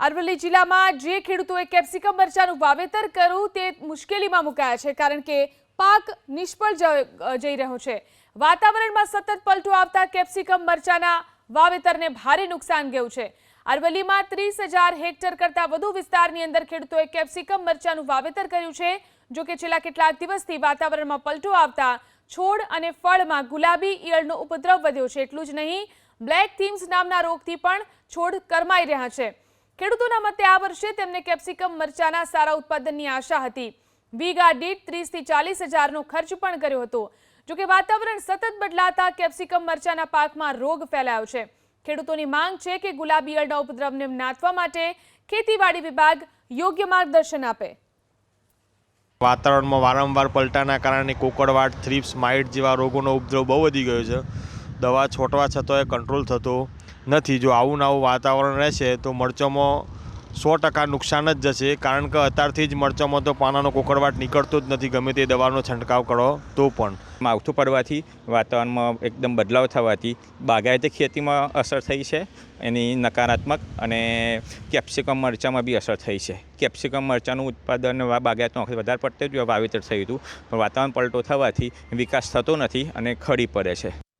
અરવલ્લી જિલ્લામાં જે ખેડૂતોએ કેપ્સિકમ મરચાનું વાવેતર કર્યું તે મુશ્કેલીમાં મુકાયા છે, કારણ કે પાક નિષ્ફળ જઈ રહ્યો છે. વાતાવરણમાં સતત પલટો આવતા કેપ્સિકમ મરચાના વાવેતરને ભારે નુકસાન ગયું છે. અરવલ્લીમાં ત્રીસ હેક્ટર કરતાં વધુ વિસ્તારની અંદર ખેડૂતોએ કેપ્સિકમ મરચાનું વાવેતર કર્યું છે, જો કે છેલ્લા કેટલાક દિવસથી વાતાવરણમાં પલટો આવતા છોડ અને ફળમાં ગુલાબી ઈયળનો ઉપદ્રવ વધ્યો છે. એટલું જ નહીં, બ્લેક થીમ્સ નામના રોગથી પણ છોડ કરમાઈ રહ્યા છે. ખેડૂતોના મતે આ વર્ષે તેમને કેપ્સિકમ મરચાના સારા ઉત્પાદનની આશા હતી. વીઘા દીઠ ત્રીસથી ચાલીસ હજારનો ખર્ચ પણ કર્યો હતો. જોકે વાતાવરણ સતત બદલાતા કેપ્સિકમ મરચાના પાકમાં રોગ ફેલાયો છે. ખેડૂતોની માંગ છે કે ગુલાબી ઈયળના ઉપદ્રવને નાથવા માટે ખેતીવાડી વિભાગ યોગ્ય માર્ગદર્શન આપે. વાતાવરણમાં વારંવાર પલટાના કારણે કોકડવાટ, થ્રીપ્સ, માઇટ જેવા રોગોનો ઉપદ્રવ બહુ વધી ગયો છે. દવા છોટવા છતાંય કંટ્રોલ થતો નથી. જો આવું આવું વાતાવરણ રહેશે તો મરચાંમાં સો ટકા નુકસાન જ જશે. કારણ કે અત્યારથી જ મરચાંમાં તો પાનાનો કોકડવાટ નીકળતો જ નથી. ગમે તે દવાનો છંટકાવ કરો તો પણ. માવઠું પડવાથી વાતાવરણમાં એકદમ બદલાવ થવાથી બાગાયતી ખેતીમાં અસર થઈ છે. એની નકારાત્મક અને કેપ્સિકમ મરચાંમાં બી અસર થઈ છે. કેપ્સિકમ મરચાંનું ઉત્પાદન બાગાયતમાં વખત વધારે પડતું જ વાવેતર થયું હતું. પણ વાતાવરણ પલટો થવાથી વિકાસ થતો નથી અને ખડી પડે છે.